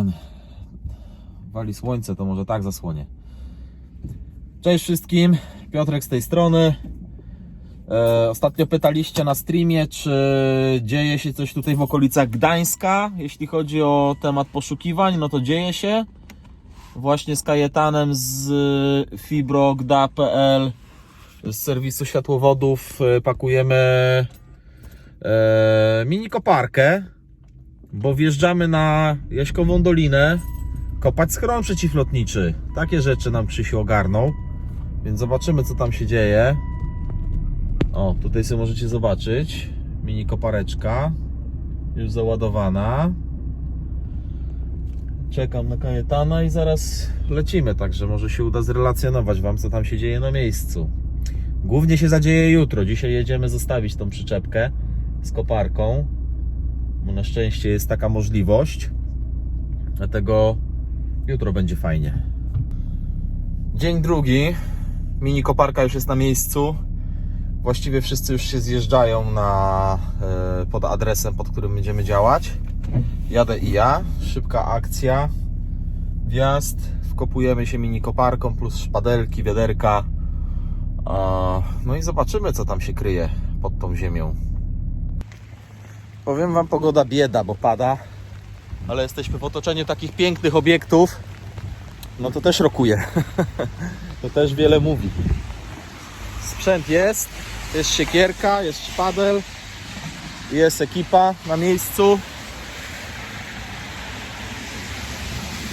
Ojej. Wali słońce, to może tak zasłonie. Cześć wszystkim, Piotrek z tej strony. E, ostatnio pytaliście na streamie, czy dzieje się coś tutaj w okolicach Gdańska, jeśli chodzi o temat poszukiwań, no to dzieje się. Właśnie z Kajetanem z fibrogda.pl z serwisu światłowodów e, pakujemy e, mini koparkę, bo wjeżdżamy na Jaśkową Dolinę kopać schron przeciwlotniczy. Takie rzeczy nam Krzysiu ogarnął, więc zobaczymy co tam się dzieje. O, tutaj sobie możecie zobaczyć. Mini kopareczka. Już załadowana. Czekam na Kajetana i zaraz lecimy, także może się uda zrelacjonować Wam, co tam się dzieje na miejscu. Głównie się zadzieje jutro. Dzisiaj jedziemy zostawić tą przyczepkę z koparką. Na szczęście jest taka możliwość. Dlatego jutro będzie fajnie. Dzień drugi. Mini koparka już jest na miejscu. Właściwie wszyscy już się zjeżdżają na, e, pod adresem, pod którym będziemy działać. Jadę i ja. Szybka akcja. Wjazd. Wkopujemy się mini koparką plus szpadelki, wiaderka. No i zobaczymy, co tam się kryje pod tą ziemią. Powiem Wam, pogoda bieda, bo pada. Ale jesteśmy w otoczeniu takich pięknych obiektów. No to też rokuje. to też wiele mówi. Sprzęt jest. Jest siekierka, jest szpadel. Jest ekipa na miejscu.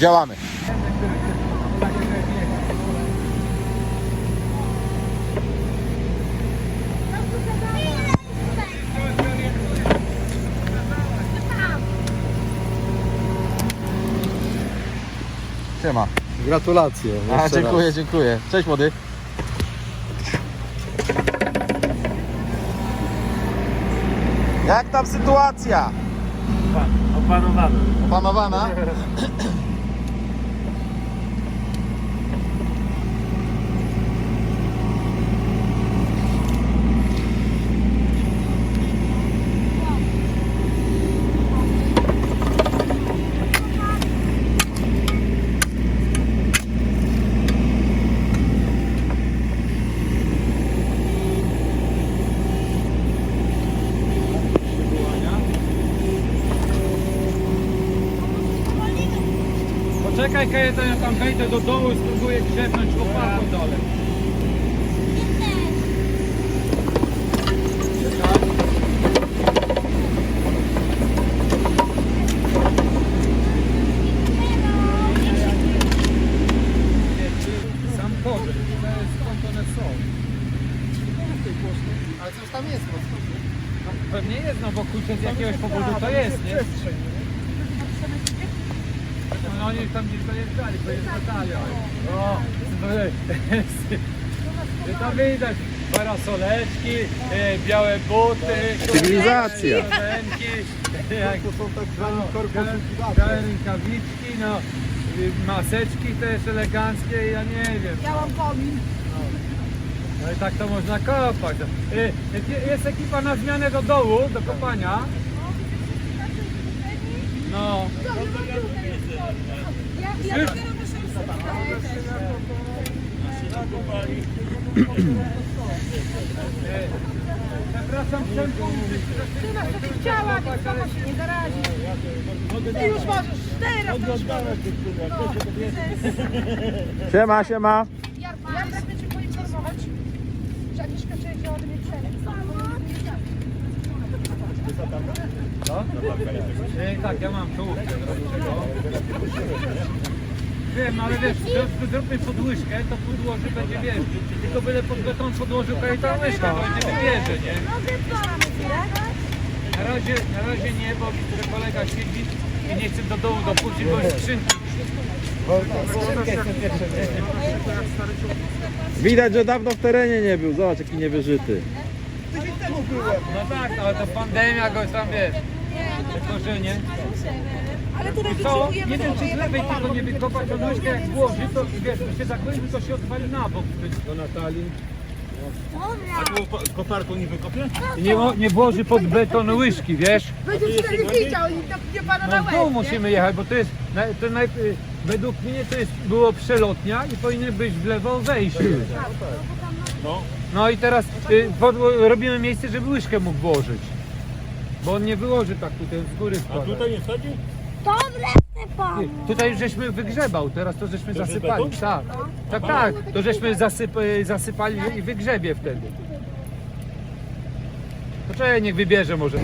Działamy. Siema. Gratulacje. A, jeszcze dziękuję, dziękuję. Cześć młody. Jak tam sytuacja? Opanowany. Opanowana? Poczekaj Kajetan, ja tam wejdę do dołu i spróbuję grzebnąć koparką dole. Sam korzeń, to skąd one są. Ale coś tam jest mocno. No, pewnie jest, no bo kurczę z jakiegoś powodu to jest, nie? No oni tam gdzieś dojeżdżali, to jest. To widać parasoleczki, e, białe buty, Cywilizacja. ręki, jak To są tak zwani białe, rękawiczki, no, maseczki też eleganckie, ja nie wiem. Ja mam komin. No i tak to można kopać. Y, y, Jest ekipa na zmianę do dołu, do kopania. No. Ja, ja dopiero Przepraszam. Ty masz takie ciała, więc mama się nie zarazi. Ty już możesz teraz no, Siema, siema. Ja pragnę Cię poinformować, że Agnieszka przyjechała do mnie przerek. Co? Nie, tak, ja mam czołówkę. Wiem, ale wiesz, zrób- zróbmy podłyżkę, to podłoży będzie, wiesz, tylko byle pod beton podłożył kajeta łyżka, bo będzie wybierze, nie? Na razie, na razie nie, bo widzę, że kolega siedzi i nie chce do dołu dopuścić, bo jest skrzynki. Widać, że dawno w terenie nie był. Zobacz, jaki niewyżyty. No tak, ale to pandemia go tam, wiesz, te korzenie. Ale tutaj Co? Nie wiem, czy z lewej tylko nie wykopać, to nóżkę jak włoży, to wiesz, to się zakończy, to się odwali na bok. Do Natalii. Dobra. Koparką nie wykopie? I nie, mo- nie włoży pod beton łyżki, wiesz? Będzie wtedy widział i to nie pana No na w łeb, nie? musimy jechać, bo to jest, na- to naj, według mnie to jest, było przelotnia i powinny być w lewo wejście. No. No i teraz y, pod, robimy miejsce, żeby łyżkę mógł włożyć. Bo on nie wyłoży tak tutaj z góry A wkłada. tutaj nie wsadził? Dobra, Stefan. Nie, Tutaj już żeśmy wygrzebał, teraz to żeśmy już zasypali. beton? Tak, tak, tak. To żeśmy zasyp, zasypali i wygrzebie wtedy. To czekaj, niech wybierze może.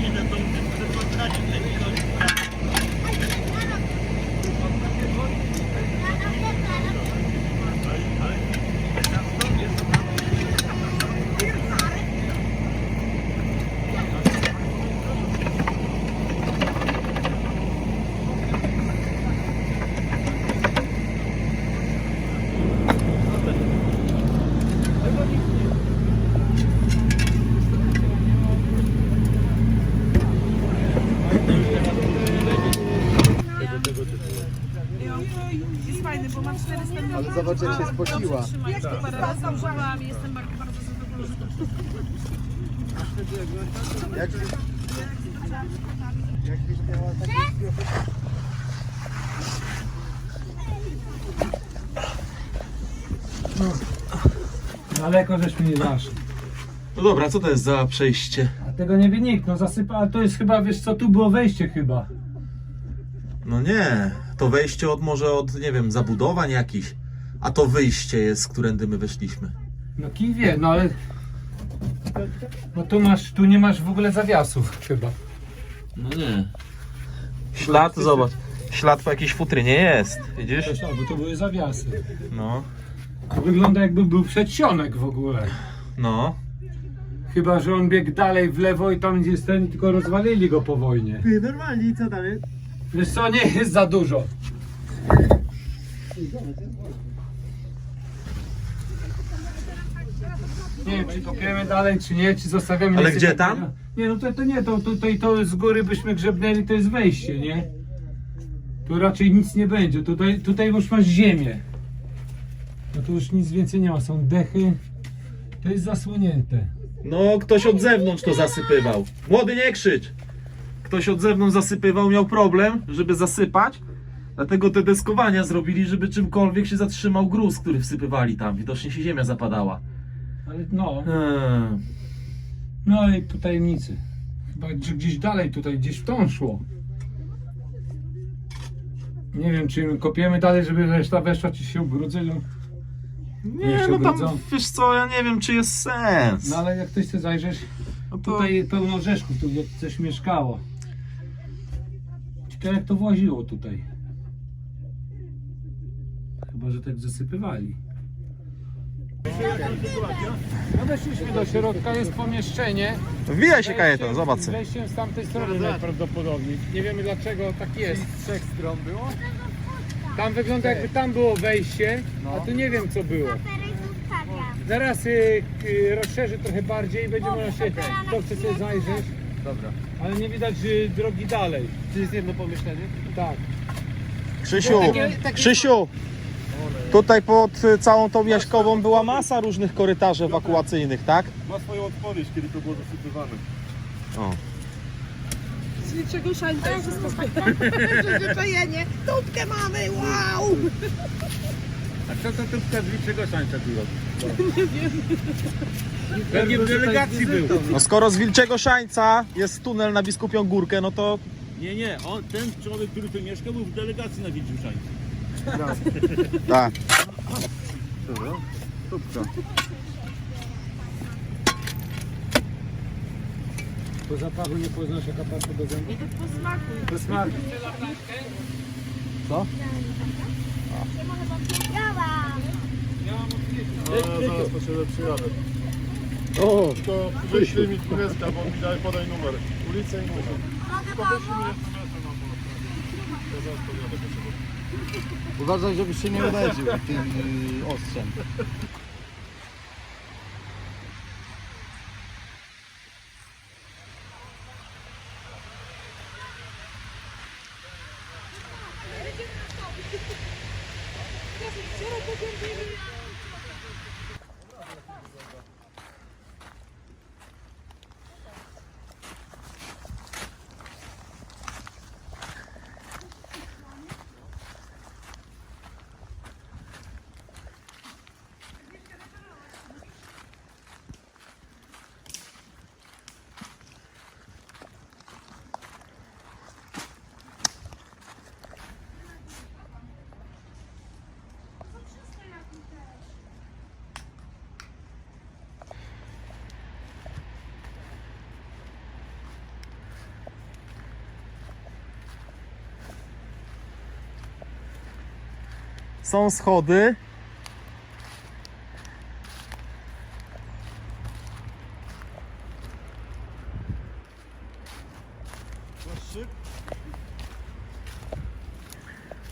现在冬溃，不是说差点就没。Ale zobacz jak się spociła. Jak to parę razy używałam i jestem bardzo, bardzo zadowolona. Jak, Daleko żeśmy nie zaszli. No dobra, co to jest za przejście? A tego nie wie nikt, no zasypa, ale to jest chyba, wiesz co, tu było wejście chyba. No nie, to wejście od może od, nie wiem, zabudowań jakichś. A to wyjście jest, którędy my weszliśmy. No kij wie, no ale... No tu masz, tu nie masz w ogóle zawiasów chyba. No nie. Ślad, zobacz. Ślad po jakiejś futrynie jest, widzisz? Wiesz, albo to były zawiasy. No, To wygląda jakby był przedsionek w ogóle. no. Chyba, że on biegł dalej w lewo i tam gdzie jest ten, tylko rozwalili go po wojnie. Ty, normalnie, co jest? Wiesz co, nie jest za dużo. Nie wiem, czy kopiemy dalej, czy nie, czy zostawiamy... Ale gdzie tam? Nie, no to, to nie, to tutaj to z góry byśmy grzebnęli, to jest wejście, nie? Tu raczej nic nie będzie, tutaj, tutaj już masz ziemię. No tu już nic więcej nie ma, są dechy. To jest zasłonięte. No, ktoś od zewnątrz to zasypywał. Młody, nie krzycz! Ktoś od zewnątrz zasypywał, miał problem, żeby zasypać. Dlatego te deskowania zrobili, żeby czymkolwiek się zatrzymał gruz, który wsypywali tam. Widocznie się ziemia zapadała. Ale no, Hmm. no i po tajemnicy. Chyba że gdzieś dalej tutaj, gdzieś w tą szło. Nie wiem, czy kopiemy dalej, żeby reszta weszła, czy się ubrudzę. No, Nie, Jeszcze no tam, wrócą? wiesz co, ja nie wiem, czy jest sens. no ale jak ktoś chce zajrzeć, No to... tutaj pełno orzeszków, tu gdzie coś mieszkało. Ciekawe jak to właziło tutaj. Chyba, że tak zasypywali. No weszliśmy do środka, jest pomieszczenie. Wbijaj się kajetan, zobacz. Z wejściem z tamtej strony najprawdopodobniej. Nie wiemy dlaczego tak jest. Z trzech stron było? Tam wygląda jakby tam było wejście, a tu nie wiem co było. Zaraz y, y, rozszerzy trochę bardziej i będzie można się, chce sobie zajrzeć. Dobra. Ale nie widać y, drogi dalej. To jest jedno pomieszczenie? Tak. Krzysiu, Krzysiu, tutaj pod y, całą tą Jaśkową była masa różnych korytarzy ewakuacyjnych, tak? Ma swoją odpowiedź, kiedy to było zasypywane. O. Z niczego szańca i wszystko Przyzwyczajenie. Tubkę mamy, wow! A co to trubka z liczego sańca tu robi? Nie wiem. Pewnie w delegacji był. No skoro z Wilczego Szańca jest tunel na Biskupią Górkę, no to Nie, nie, on, ten człowiek, który tu mieszka, był w delegacji na Wiedźmiuszańcu. Tak. Po zapachu nie poznasz jaka pasta do zębów? Nie, to po smaku. Po smaku. Co? zaraz po siebie przyjadę. O, To wyślij mi kreskę, bo mi daj, podaj numer. Ulicę i numer. Mogę pomóc? Ja zaraz podjadę po siebie. Uważaj, żebyś się nie uderzył tym y, ostrzem. Są schody.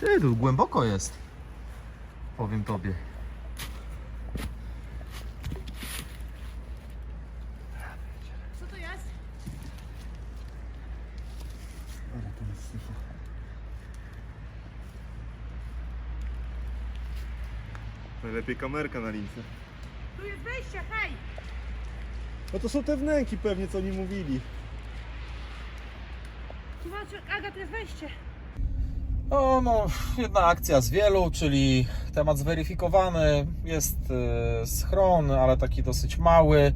Ty, tu głęboko jest. Powiem tobie. Co to jest? Najlepiej kamerka na lince. Tu jest wejście, hej! No to są te wnęki pewnie, co oni mówili. Tłumaczek, Aga, to jest wejście. O, no, jedna akcja z wielu, czyli temat zweryfikowany. Jest e, schron, ale taki dosyć mały,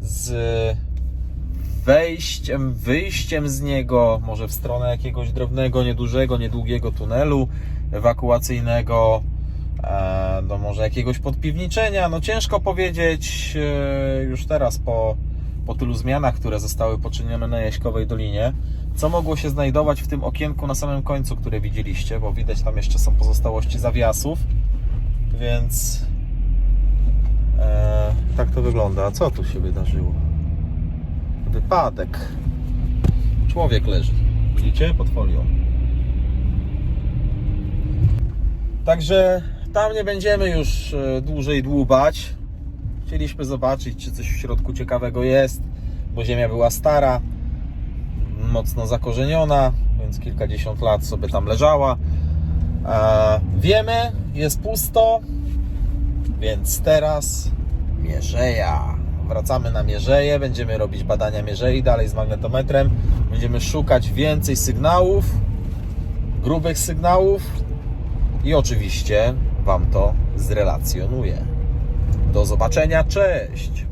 z wejściem, wyjściem z niego, może w stronę jakiegoś drobnego, niedużego, niedługiego tunelu ewakuacyjnego, do może jakiegoś podpiwniczenia. No ciężko powiedzieć e, już teraz po, po tylu zmianach, które zostały poczynione na Jaśkowej Dolinie, co mogło się znajdować w tym okienku na samym końcu, które widzieliście, bo widać tam jeszcze są pozostałości zawiasów, więc e, tak to wygląda. A co tu się wydarzyło? Wypadek. Człowiek leży. Widzicie? Pod folią. Także tam nie będziemy już e, dłużej dłubać. Chcieliśmy zobaczyć, czy coś w środku ciekawego jest, bo ziemia była stara, mocno zakorzeniona, więc kilkadziesiąt lat sobie tam leżała. E, wiemy, jest pusto, więc teraz Mierzeja. Wracamy na Mierzeję, będziemy robić badania Mierzei dalej z magnetometrem. Będziemy szukać więcej sygnałów, grubych sygnałów i oczywiście Wam to zrelacjonuję. Do zobaczenia, cześć!